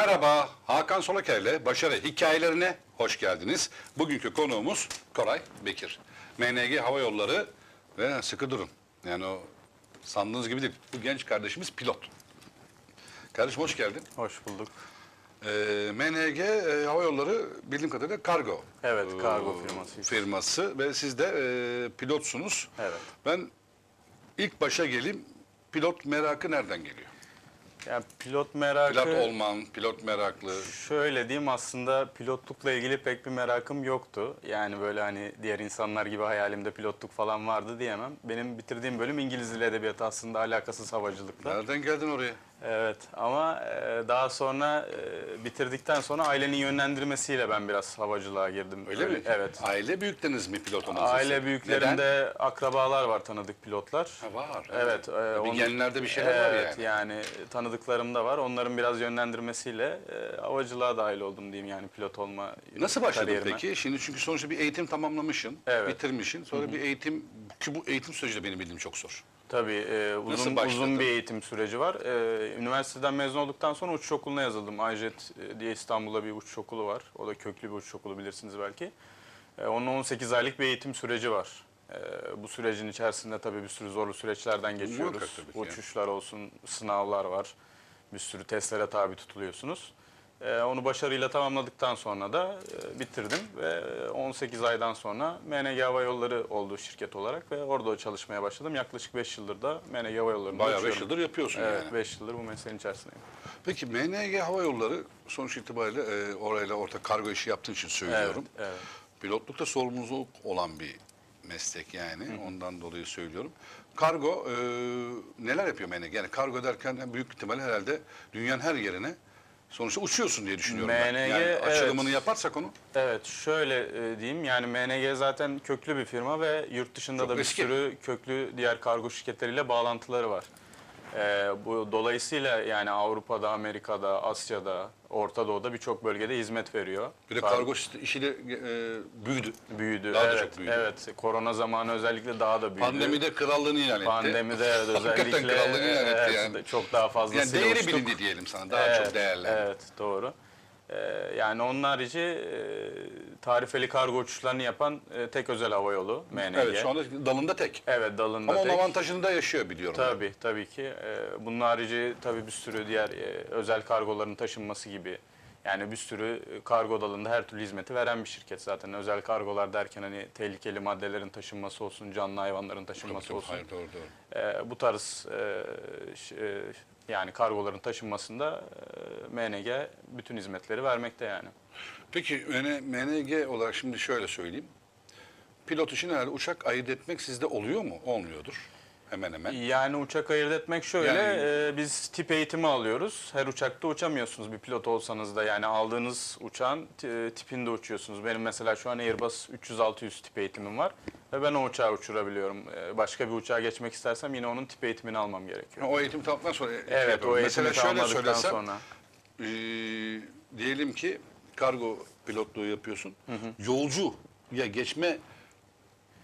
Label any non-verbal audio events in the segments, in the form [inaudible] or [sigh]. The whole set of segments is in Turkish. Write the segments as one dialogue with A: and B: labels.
A: Merhaba, Hakan Solaker ile Başarı Hikayelerine hoş geldiniz. Bugünkü konuğumuz Koray Bekir. MNG Hava Yolları ve sıkı durun. Yani o sandığınız gibi değil. Bu genç kardeşimiz pilot. Kardeşim hoş geldin.
B: Hoş bulduk.
A: Ee, MNG e, Hava Yolları bildiğim kadarıyla kargo.
B: Evet, kargo
A: e,
B: firması.
A: Firması ve siz de e, pilotsunuz.
B: Evet.
A: Ben ilk başa geleyim. Pilot merakı nereden geliyor?
B: Yani pilot merakı
A: Pilot olman, pilot meraklı.
B: şöyle diyeyim aslında pilotlukla ilgili pek bir merakım yoktu. Yani böyle hani diğer insanlar gibi hayalimde pilotluk falan vardı diyemem. Benim bitirdiğim bölüm İngiliz Dili Edebiyatı aslında alakasız havacılıkla.
A: Nereden geldin oraya?
B: Evet ama e, daha sonra e, bitirdikten sonra ailenin yönlendirmesiyle ben biraz havacılığa girdim.
A: Öyle mi?
B: Evet.
A: Aile büyükleriniz mi pilot olmanızı
B: Aile
A: istedi?
B: büyüklerimde akrabalar var tanıdık pilotlar.
A: Neden? Ha, var.
B: Evet. e,
A: Bir
B: onun-
A: genlerde bir şeyler var
B: evet,
A: yani.
B: tanıdıklarım da var. Onların biraz yönlendirmesiyle e, havacılığa dahil oldum diyeyim yani pilot olma
A: Nasıl başladın
B: kariyerime.
A: peki? Şimdi çünkü sonuçta bir eğitim tamamlamışsın,
B: Evet.
A: bitirmişsin. Sonra bir eğitim, ki bu eğitim süreci de benim bildiğim çok zor.
B: Tabii e, uzun, uzun bir eğitim süreci var. E, üniversiteden mezun olduktan sonra uçuş okuluna yazıldım. AJET e, diye İstanbul'da bir uçuş okulu var. O da köklü bir uçuş okulu bilirsiniz belki. E, onun 18 aylık bir eğitim süreci var. E, bu sürecin içerisinde tabii bir sürü zorlu süreçlerden
A: Muhakkak
B: geçiyoruz.
A: tabii ki yani.
B: Uçuşlar olsun, sınavlar var. Bir sürü testlere tabi tutuluyorsunuz. E, onu başarıyla tamamladıktan sonra da e, bitirdim ve 18 aydan sonra MNG Hava Yolları oldu şirket olarak ve orada çalışmaya başladım. Yaklaşık 5 yıldır da MNG Hava Yolları'nda
A: Bayağı 5
B: uçuyorum.
A: yıldır yapıyorsun
B: Evet,
A: yani.
B: 5 yıldır bu mesleğin içerisindeyim.
A: Peki MNG Hava Yolları sonuç itibariyle e, orayla orta kargo işi yaptığın için söylüyorum.
B: Evet, evet.
A: Pilotlukta sorumluluk olan bir meslek yani. Ondan dolayı söylüyorum. Kargo e, neler yapıyor MNG? Yani kargo derken büyük ihtimalle herhalde dünyanın her yerine sonuçta uçuyorsun diye düşünüyorum ben.
B: MNG,
A: Yani açılımını
B: evet.
A: yaparsak onu
B: Evet, şöyle e, diyeyim yani MNG zaten köklü bir firma ve yurt dışında
A: Çok
B: da bir
A: eski.
B: sürü köklü diğer kargo şirketleriyle bağlantıları var. E, bu dolayısıyla yani Avrupa'da, Amerika'da, Asya'da, Orta Doğu'da birçok bölgede hizmet veriyor.
A: bir de
B: Kar-
A: kargo işi de e, büyüdü.
B: büyüdü.
A: Daha da
B: evet,
A: çok büyüdü.
B: evet. Korona zamanı özellikle daha da büyüdü.
A: Pandemide krallığını ilan etti.
B: Pandemide evet, [laughs] özellikle
A: krallığını ilan etti
B: evet,
A: yani.
B: çok daha fazla
A: Yani değeri bilindi diyelim sana. Daha çok değerlendi.
B: Evet, doğru. Ee, yani onun harici e, tarifeli kargo uçuşlarını yapan e, tek özel hava yolu MNG.
A: Evet şu anda dalında tek.
B: Evet, dalında
A: Ama onun
B: tek.
A: avantajını da yaşıyor biliyorum.
B: Tabii, tabii ki. Ee, bunun harici tabii bir sürü diğer e, özel kargoların taşınması gibi. Yani bir sürü e, kargo dalında her türlü hizmeti veren bir şirket zaten. Özel kargolar derken hani tehlikeli maddelerin taşınması olsun, canlı hayvanların taşınması
A: Tabii,
B: olsun.
A: hayır, doğru doğru.
B: Ee, bu tarz e, e, yani kargoların taşınmasında e, MNG bütün hizmetleri vermekte yani.
A: Peki MN- MNG olarak şimdi şöyle söyleyeyim. Pilot için herhalde uçak ayırt etmek sizde oluyor mu? Olmuyordur. Hemen hemen.
B: Yani uçak ayırt etmek şöyle,
A: Yani-
B: e, biz tip eğitimi alıyoruz. Her uçakta uçamıyorsunuz bir pilot olsanız da yani aldığınız uçağın t- tipinde uçuyorsunuz. Benim mesela şu an Airbus 300-600 tip eğitimim var ve ben o uçağı uçurabiliyorum. E, Başka bir uçağa geçmek istersem yine onun tip eğitimini almam gerekiyor.
A: O eğitim tamamladıktan sonra şey
B: Evet, o eğitimi
A: Mesela şöyle
B: tamamladıktan
A: söylesem,
B: sonra.
A: eee, diyelim ki kargo pilotluğu yapıyorsun. Yolcu ya geçme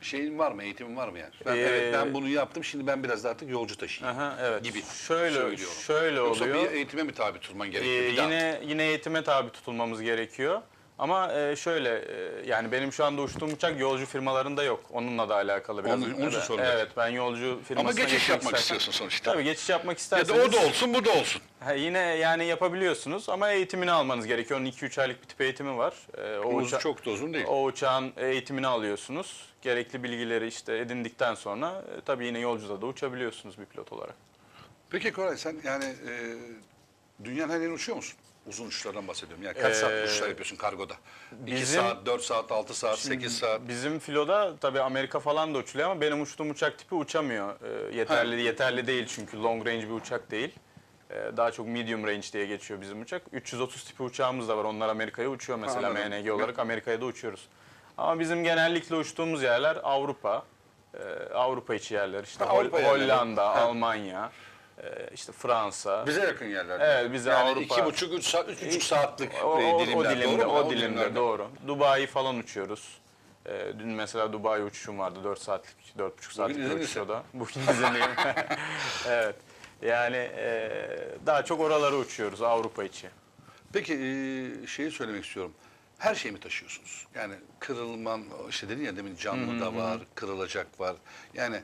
A: şeyin var mı, eğitimin var mı yani? Ben,
B: Ee,
A: evet ben bunu yaptım, şimdi ben biraz da artık yolcu taşıyayım
B: Aha, evet.
A: gibi
B: Şöyle
A: söylüyorum.
B: şöyle
A: Yoksa
B: oluyor.
A: bir eğitime mi tabi tutman
B: Ee,
A: gerekiyor? bir daha?
B: yine yine eğitime tabi tutulmamız gerekiyor. Ama e, şöyle e, yani benim şu anda uçtuğum uçak yolcu firmalarında yok. Onunla da alakalı biraz.
A: Onun- onun için
B: Evet, ben yolcu firmasına
A: Ama geçiş
B: geçmek
A: yapmak
B: istersem-
A: istiyorsun sonuçta.
B: Tabii geçiş yapmak
A: Ya
B: isterseniz.
A: da o da olsun, bu da olsun.
B: Ha, yine yani yapabiliyorsunuz ama eğitimini almanız gerekiyor. Onun 2-3 aylık bir tip eğitimi var. Ee, o,
A: Uzun,
B: uça-
A: çok da uzun değil.
B: o uçağın eğitimini alıyorsunuz. Gerekli bilgileri işte edindikten sonra e, tabii yine yolcuda da uçabiliyorsunuz bir pilot olarak.
A: Peki Koray sen yani e, dünyanın her yerine uçuyor musun? Uzun uçuşlardan bahsediyorum. Yani kaç saat
B: Ee,
A: uçuşlar yapıyorsun kargoda? 2
B: bizim-
A: saat, 4 saat, 6 saat, 8 saat.
B: Bizim filoda tabii Amerika falan da uçuluyor ama benim uçtuğum uçak tipi uçamıyor. Ee, yeterli
A: Ha.
B: yeterli değil çünkü long range bir uçak değil. Ee, daha çok medium range diye geçiyor bizim uçak. 330 tipi uçağımız da var. Onlar Amerika'ya uçuyor mesela
A: Anladım.
B: MNG olarak Amerika'ya da uçuyoruz. Ama bizim genellikle uçtuğumuz yerler Avrupa. Ee, Avrupa içi yerler işte
A: Ha,
B: Hol-
A: Avrupa yerleri.
B: Hollanda. Almanya, e, işte Fransa.
A: Bize yakın yerler.
B: Evet, bize
A: yani
B: Avrupa-
A: iki buçuk, üç saat, üç buçuk saatlik
B: O, o,
A: e,
B: o
A: dilimler.
B: dilimde,
A: doğru mu?
B: o dilimde doğru. Dubai falan uçuyoruz. Ee, dün mesela Dubai uçuşum vardı 4 saatlik, 4,5 saatlik bir
A: izinlisin.
B: uçuş o da. Bugün [laughs] izinliyim. [laughs] evet. Yani e, daha çok oraları uçuyoruz Avrupa içi.
A: Peki e, şeyi söylemek istiyorum. Her şeyi mi taşıyorsunuz? Yani kırılman, işte dedin ya demin canlı da var, kırılacak var. Yani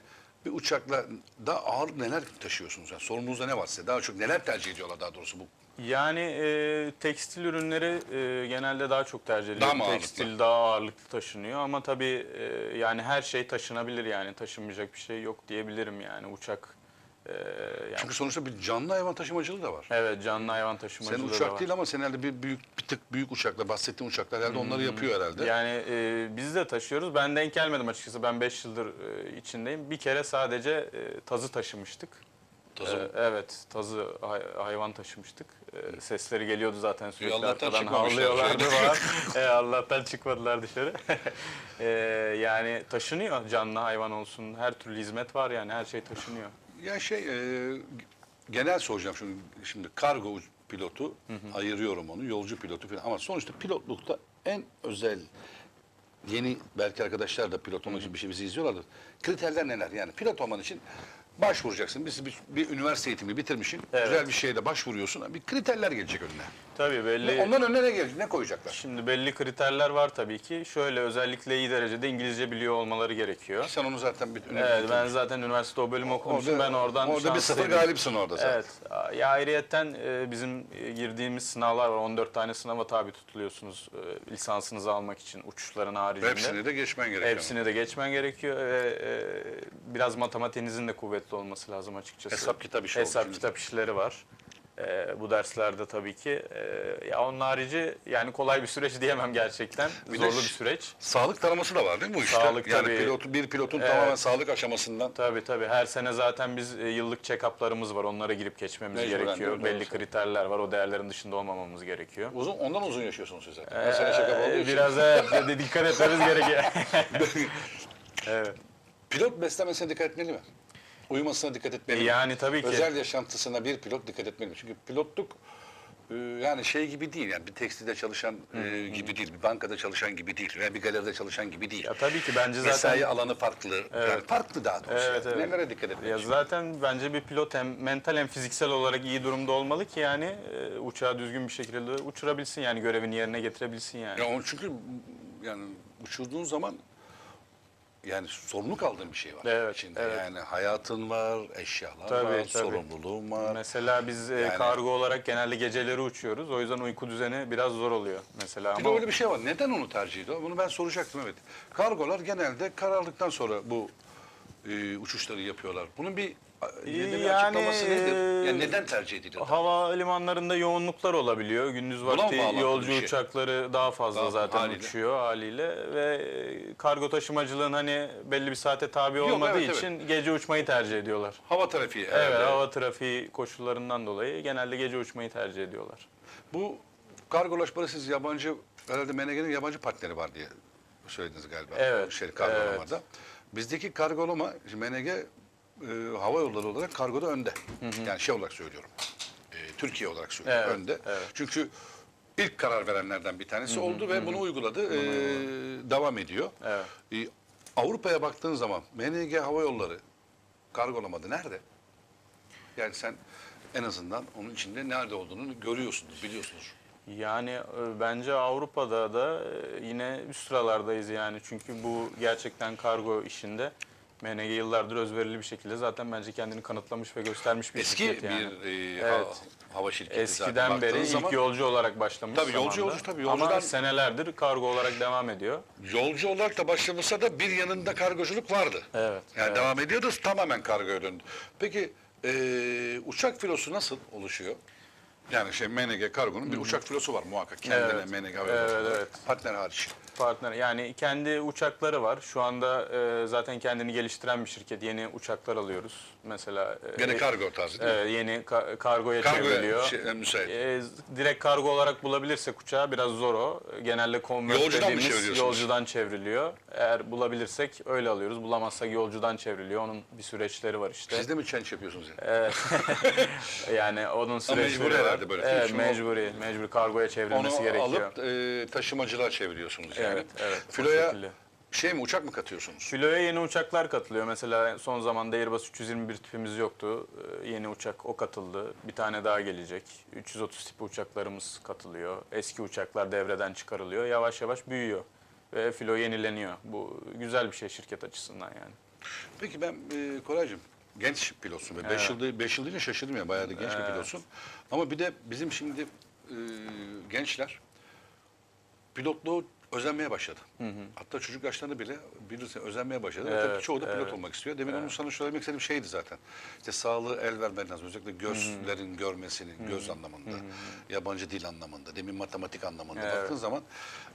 A: bir uçakla daha ağır neler taşıyorsunuz? Yani sorumluluğunuzda ne var size? Daha çok neler tercih ediyorlar daha doğrusu bu?
B: Yani e, tekstil ürünleri e, genelde daha çok tercih ediliyor.
A: Daha mı ağırlıklı?
B: tekstil daha ağırlıklı taşınıyor ama tabii e, yani her şey taşınabilir yani taşınmayacak bir şey yok diyebilirim yani uçak. E, yani,
A: Çünkü sonuçta bir canlı hayvan taşımacılığı da var.
B: evet canlı hayvan
A: Senin
B: taşımacılığı da
A: uçak
B: var.
A: değil ama sen herhalde bir büyük bir tık büyük uçaklar, bahsettiğin uçaklar herhalde onları yapıyor herhalde.
B: Yani e, biz de taşıyoruz. Ben denk gelmedim açıkçası. Ben 5 yıldır e, içindeyim. Bir kere sadece e, tazı taşımıştık.
A: Tazı mı?
B: E, evet, tazı hay- hayvan taşımıştık. E, sesleri geliyordu zaten sürekli
A: Allah'tan
B: arkadan havlıyorlardı [laughs] falan. e, Allah'tan çıkmadılar dışarı. [laughs] E, yani taşınıyor canlı hayvan olsun. Her türlü hizmet var yani her şey taşınıyor.
A: Ya şey e, genel soracağım şimdi, şimdi kargo pilotu ayırıyorum onu yolcu pilotu falan ama sonuçta pilotlukta en özel yeni belki arkadaşlar da pilot olmak için bir şey bizi izliyorlardır. Kriterler neler? Yani pilot olman için başvuracaksın. Biz bir, bir üniversite eğitimi bitirmişsin.
B: Evet.
A: Güzel bir şeye de başvuruyorsun. Bir kriterler gelecek önüne.
B: Tabii belli.
A: Ondan önüne ne gelecek? Ne koyacaklar?
B: Şimdi belli kriterler var tabii ki. Şöyle özellikle iyi derecede İngilizce biliyor olmaları gerekiyor.
A: Sen onu zaten bir
B: Evet ben zaten üniversite o bölümü okumuşum. ben oradan
A: Orada bir sıfır galipsin orada sen.
B: Evet. Ya ayrıyetten e, bizim e, girdiğimiz sınavlar var. 14 tane sınava tabi tutuluyorsunuz e, lisansınızı almak için uçuşların haricinde.
A: Hepsini de geçmen gerekiyor.
B: Hepsini de geçmen gerekiyor ve biraz matematiğinizin de kuvvetli olması lazım açıkçası.
A: Hesap kitap işi
B: Hesap
A: olmuş.
B: kitap işleri var. E, bu derslerde tabii ki. E, ya onun harici yani kolay bir süreç diyemem gerçekten.
A: Bir de
B: Zorlu bir süreç.
A: Sağlık taraması da var değil mi bu işte?
B: Sağlık
A: yani
B: tabii.
A: pilot, bir pilotun
B: Evet.
A: tamamen sağlık aşamasından
B: Tabii tabii. Her sene zaten biz e, yıllık check-up'larımız var. Onlara girip geçmemiz
A: Mecburen,
B: gerekiyor.
A: mi?
B: Belli
A: Doğru
B: kriterler var. O değerlerin dışında olmamamız gerekiyor.
A: uzun ondan uzun yaşıyorsunuz siz zaten. Her sene şaka olduğu
B: Ee,
A: için.
B: biraz evet, de- dikkat etmemiz gerekiyor. [laughs] evet.
A: Pilot beslenmesine dikkat etmeli mi? Uyumasına dikkat etmeli mi?
B: Yani tabii ki.
A: Özel yaşantısına bir pilot dikkat etmeli? Çünkü pilotluk e, yani şey gibi değil yani bir tekstilde çalışan e, gibi değil, bir bankada çalışan gibi değil veya bir galeride çalışan gibi değil.
B: Ya tabii ki bence zaten
A: Mesai alanı farklı. Yani farklı daha doğrusu.
B: Evet, evet.
A: Nelere dikkat
B: ya
A: etmeli?
B: zaten bence bir pilot hem mental hem fiziksel olarak iyi durumda olmalı ki yani e, uçağı düzgün bir şekilde uçurabilsin yani görevini yerine getirebilsin yani.
A: Ya onun çünkü yani uçurduğun zaman yani sorumluluk aldığın bir şey var
B: Evet,
A: içinde.
B: evet.
A: Yani hayatın var, eşyalar
B: Tabii,
A: var,
B: tabii.
A: sorumluluğun var.
B: Mesela biz e,
A: Yani-
B: kargo olarak genelde geceleri uçuyoruz. O yüzden uyku düzeni biraz zor oluyor mesela.
A: Bir de
B: Ama
A: öyle bir şey var. Neden onu tercih ediyor? Bunu ben soracaktım evet. Kargolar genelde karardıktan sonra bu e, uçuşları yapıyorlar. Bunun bir nedeni
B: Yani,
A: açıklaması nedir? Yani neden tercih ediliyor?
B: Hava limanlarında yoğunluklar olabiliyor. Gündüz
A: Buna mı
B: vakti
A: bağlantılı
B: yolcu
A: bir şey?
B: uçakları daha fazla
A: Daha-
B: zaten
A: haliyle.
B: uçuyor haliyle ve e, kargo taşımacılığın hani belli bir saate tabi olmadığı
A: evet,
B: için gece uçmayı tercih ediyorlar.
A: Hava trafiği
B: Evet,
A: herhalde.
B: hava trafiği koşullarından dolayı genelde gece uçmayı tercih ediyorlar.
A: Bu kargolaşmada siz yabancı, herhalde MNG'nin yabancı partneri var diye söylediniz galiba.
B: Evet,
A: Şey, kargolamada. Bizdeki kargolama, şimdi MNG e, hava yolları olarak kargoda önde. Yani şey olarak söylüyorum. e, Türkiye olarak söylüyorum
B: Evet,
A: önde.
B: evet.
A: Çünkü ilk karar verenlerden bir tanesi oldu ve bunu uyguladı. e, devam ediyor.
B: Evet.
A: E, Avrupa'ya baktığın zaman MNG hava yolları kargolamada nerede? Yani sen en azından onun içinde nerede olduğunu görüyorsunuz, biliyorsunuz.
B: Yani e, bence Avrupa'da da e, yine üst sıralardayız yani. Çünkü bu gerçekten kargo işinde MNG yıllardır özverili bir şekilde zaten bence kendini kanıtlamış ve göstermiş bir
A: Eski
B: şirket yani.
A: bir e,
B: Evet.
A: ha- hava şirketi zaten
B: Eskiden beri
A: baktığınız
B: ilk
A: zaman
B: yolcu olarak başlamış
A: Tabii yolcu,
B: zamanda.
A: yolcu, tabii
B: Ama
A: yolcudan-
B: senelerdir kargo olarak devam ediyor.
A: yolcu olarak da başlamışsa da bir yanında kargoculuk vardı.
B: Evet,
A: Yani
B: evet.
A: devam ediyordu tamamen kargoya döndü. Peki e, uçak filosu nasıl oluşuyor? Yani şey MNG kargonun bir uçak filosu var muhakkak. Kendine
B: Evet.
A: MNG hava
B: Evet, evet.
A: Partner hariç.
B: Partner yani kendi uçakları var. Şu anda e, zaten kendini geliştiren bir şirket. Yeni uçaklar alıyoruz. Mesela e,
A: Gene kargo tarzı değil mi?
B: Evet, yeni ka- kargoya
A: Kargoya
B: çevriliyor.
A: şey, e, müsait.
B: E, direkt kargo olarak bulabilirsek uçağı biraz zor o. Genelde convert
A: Yolcudan
B: dediğimiz yolcudan çevriliyor. Eğer bulabilirsek öyle alıyoruz. Bulamazsak yolcudan çevriliyor. Onun bir süreçleri var işte.
A: Siz de mi change yapıyorsunuz yani? [laughs]
B: Yani onun süreçleri
A: mecburi
B: var.
A: herhalde böyle.
B: Evet,
A: Çünkü
B: mecburi. Mecburi kargoya çevrilmesi
A: Onu
B: gerekiyor.
A: alıp e, taşımacılığa çeviriyorsunuz yani.
B: Evet, evet.
A: Filoya. Şey mi uçak mı katıyorsunuz?
B: Filoya yeni uçaklar katılıyor. Mesela son zamanda Airbus 321 tipimiz yoktu. Ee, Yeni uçak o katıldı. Bir tane daha gelecek. 330 tipi uçaklarımız katılıyor. Eski uçaklar devreden çıkarılıyor. Yavaş yavaş büyüyor. Ve filo yenileniyor. Bu güzel bir şey şirket açısından yani.
A: Peki ben e, Koraycığım genç pilotsun. 5
B: Evet.
A: yılda 5 yıl deyince şaşırdım ya bayağı da genç bir pilotsun. Ama bir de bizim şimdi e, gençler pilotluğu özenmeye başladı. Hatta çocuk yaşlarında bile bilirsin özenmeye başladı. Ve
B: Evet,
A: tabii çoğu da pilot
B: evet.
A: olmak istiyor. Demin onu sana söylemek istediğim şeydi zaten. İşte sağlığı el vermen lazım. Özellikle gözlerin görmesini, göz anlamında, yabancı dil anlamında, demin matematik anlamında
B: Evet.
A: baktığın zaman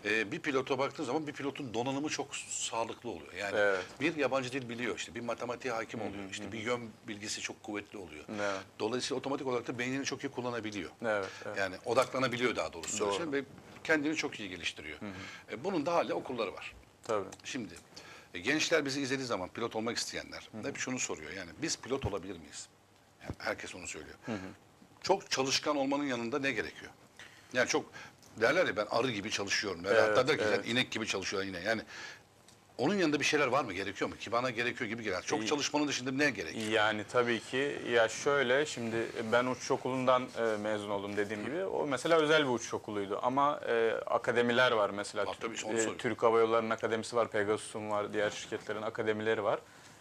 A: e, bir pilota baktığın zaman bir pilotun donanımı çok sağlıklı oluyor. Yani
B: Evet.
A: bir yabancı dil biliyor işte, bir matematiğe hakim oluyor, işte bir yön bilgisi çok kuvvetli oluyor.
B: Evet.
A: Dolayısıyla otomatik olarak da beynini çok iyi kullanabiliyor.
B: Evet, evet.
A: Yani odaklanabiliyor daha doğrusu
B: Doğru.
A: ve kendini çok iyi geliştiriyor. E, bunun da hala okulları var.
B: Tabii.
A: Şimdi e, gençler bizi izlediği zaman pilot olmak isteyenler hep şunu soruyor. Yani biz pilot olabilir miyiz? Yani herkes onu söylüyor. Çok çalışkan olmanın yanında ne gerekiyor? Yani çok derler ya ben arı gibi çalışıyorum.
B: Evet,
A: Hatta der ki
B: evet.
A: inek gibi çalışıyorsun yine. Yani onun yanında bir şeyler var mı? Gerekiyor mu? Ki bana gerekiyor gibi gelen. Çok çalışmanın dışında ne gerekiyor?
B: Yani tabii ki ya şöyle şimdi ben uçuş okulundan e, mezun oldum dediğim gibi. O mesela özel bir uçuş okuluydu ama e, akademiler var mesela.
A: Ha, tabii, onu
B: E. Türk Hava Yolları'nın akademisi var, Pegasus'un var, diğer şirketlerin akademileri var.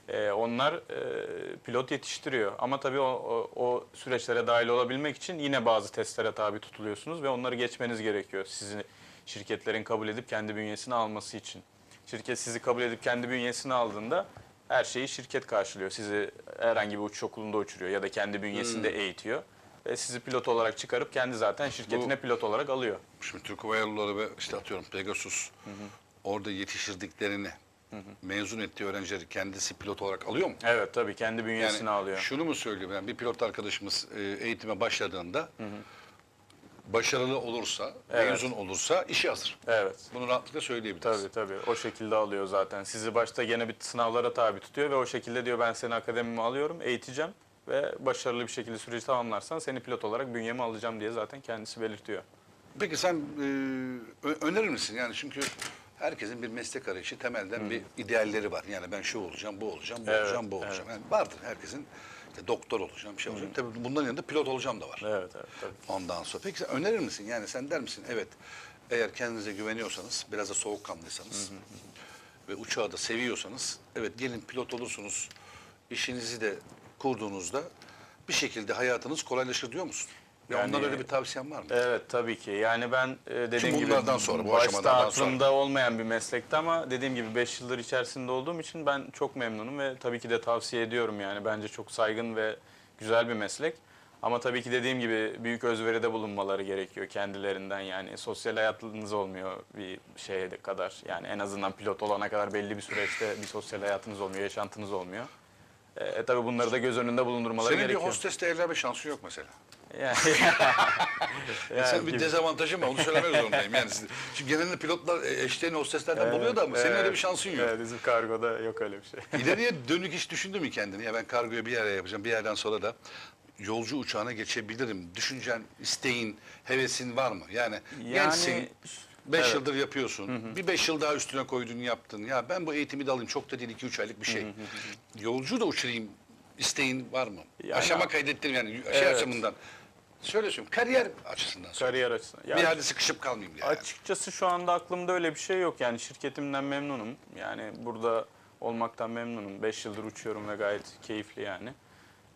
B: E, onlar e, pilot yetiştiriyor ama tabii o, o, o süreçlere dahil olabilmek için yine bazı testlere tabi tutuluyorsunuz ve onları geçmeniz gerekiyor. Sizi şirketlerin kabul edip kendi bünyesine alması için. Şirket sizi kabul edip kendi bünyesine aldığında her şeyi şirket karşılıyor. Sizi herhangi bir uçuş okulunda uçuruyor ya da kendi bünyesinde
A: Hmm.
B: eğitiyor. Ve sizi pilot olarak çıkarıp kendi zaten şirketine pilot olarak alıyor.
A: Şimdi Türk Hava Yolları ve işte atıyorum Pegasus orada yetiştirdiklerini mezun ettiği öğrencileri kendisi pilot olarak alıyor mu?
B: Evet tabii kendi bünyesine alıyor.
A: Şunu mu söylüyorum yani bir pilot arkadaşımız e, eğitime başladığında başarılı olursa,
B: Evet.
A: mezun olursa işi hazır.
B: Evet.
A: Bunu rahatlıkla söyleyebiliriz.
B: Tabii tabii. O şekilde alıyor zaten. Sizi başta gene bir sınavlara tabi tutuyor ve o şekilde diyor ben seni akademime alıyorum, eğiteceğim ve başarılı bir şekilde süreci tamamlarsan seni pilot olarak bünyeme alacağım diye zaten kendisi belirtiyor.
A: Peki sen e, önerir misin? Yani çünkü herkesin bir meslek arayışı temelden bir idealleri var. Yani ben şu olacağım, bu olacağım, bu
B: Evet,
A: olacağım, bu olacağım. Yani vardır herkesin doktor olacağım, bir şey olacağım. Tabii bunların yanında pilot olacağım da var.
B: Evet evet tabii.
A: Ondan sonra. Peki sen önerir misin? Yani sen der misin? Evet. Eğer kendinize güveniyorsanız, biraz da soğukkanlıysanız ve uçağı da seviyorsanız, evet gelin pilot olursunuz. İşinizi de kurduğunuzda bir şekilde hayatınız kolaylaşır diyor musun? Ya
B: Yani-
A: ondan öyle bir tavsiyen var mı?
B: Evet tabii ki. Yani ben e, dediğim gibi
A: bunlardan sonra, bu
B: başta aklımda olmayan bir meslekti ama dediğim gibi 5 yıldır içerisinde olduğum için ben çok memnunum ve tabii ki de tavsiye ediyorum yani. Bence çok saygın ve güzel bir meslek. Ama tabii ki dediğim gibi büyük özveride bulunmaları gerekiyor kendilerinden yani. Sosyal hayatınız olmuyor bir şeye kadar. Yani en azından pilot olana kadar belli bir süreçte bir sosyal hayatınız olmuyor, yaşantınız olmuyor. E, e, tabii bunları da göz önünde bulundurmaları
A: Senin
B: gerekiyor.
A: bir hosteste evlenme şansı yok mesela.
B: Yani, [laughs]
A: Sen bir
B: gibi.
A: dezavantajın var, onu söylemek zorundayım. Yani siz- çünkü genelde pilotlar e, eşlerini hosteslerden buluyor da ama senin öyle bir şansın yok.
B: Evet, bizim kargoda yok öyle bir şey. [laughs]
A: İleriye dönük hiç düşündün mü kendini? Ya ben kargoya bir yere yapacağım, bir yerden sonra da yolcu uçağına geçebilirim. Düşüncen, isteğin, hevesin var mı? Yani, gençsin, beş
B: evet.
A: yıldır yapıyorsun. Bir beş yıl daha üstüne koydun, yaptın. Ya ben bu eğitimi de alayım, çok da değil iki üç aylık bir şey. Yolcu da uçurayım, isteğin var mı?
B: Yani-
A: Aşama kaydettireyim yani şey
B: Evet.
A: açımından. Şöyle söyleyeyim, kariyer açısından. söyle.
B: Kariyer açısından.
A: Bir
B: Yani
A: yerde sıkışıp kalmayayım diye. yani.
B: açıkçası şu anda aklımda öyle bir şey yok. Yani şirketimden memnunum. Yani burada olmaktan memnunum. 5 yıldır uçuyorum ve gayet keyifli yani.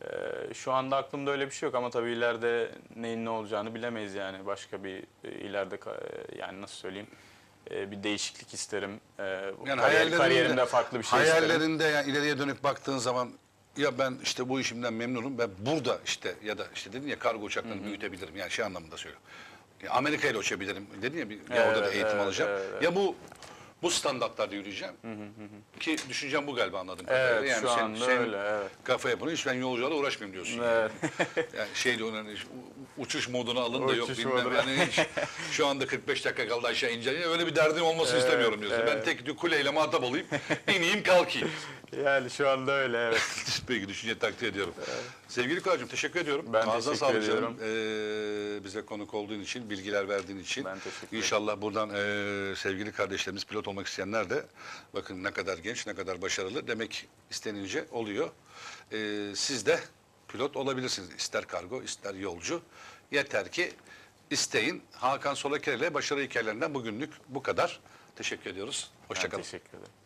B: Ee, şu anda aklımda öyle bir şey yok ama tabii ileride neyin ne olacağını bilemeyiz yani. Başka bir e, ileride ka- yani nasıl söyleyeyim e, bir değişiklik isterim. Ee,
A: Yani
B: kariyer-
A: hayallerinde-
B: kariyerimde farklı bir şey isterim.
A: Hayallerinde yani ileriye dönüp baktığın zaman ya ben işte bu işimden memnunum. Ben burada işte ya da işte dedin ya kargo uçaklarını büyütebilirim. Yani şey anlamında söylüyorum. Ya Amerika ile uçabilirim. Dedin ya, bir, ya orada da eğitim
B: evet,
A: alacağım.
B: evet, evet.
A: Ya bu bu standartlarda yürüyeceğim. Ki düşüncem bu galiba anladım.
B: Evet, şu
A: sen-
B: anda
A: sen
B: öyle, evet.
A: Kafa yapını hiç ben yolculuğa uğraşmayayım diyorsun.
B: Evet. [laughs]
A: Yani şeyle onun hani uçuş moduna alın da yok bilmem yani hiç [laughs] şu anda 45 dakika kaldı aşağı ineceğim. Öyle bir derdim olmasını
B: Evet,
A: istemiyorum diyorsun. Ben
B: evet.
A: tek kuleyle muhatap olayım, ineyim kalkayım.
B: Yani şu anda öyle evet. [laughs]
A: Peki düşünce takdir ediyorum. Sevgili Koraycığım teşekkür ediyorum.
B: Ben
A: Ağzına
B: teşekkür
A: sağlık canım.
B: ediyorum.
A: Ee, bize konuk olduğun için, bilgiler verdiğin için.
B: Ben teşekkür ederim.
A: İnşallah buradan ee, sevgili kardeşlerimiz pilot olmak isteyenler de bakın ne kadar genç, ne kadar başarılı demek istenince oluyor. Ee, siz de pilot olabilirsiniz. İster kargo, ister yolcu. Yeter ki isteyin. Hakan Solaker ile başarı hikayelerinden bugünlük bu kadar. Teşekkür ediyoruz.
B: Ben
A: Hoşçakalın.
B: teşekkür ederim.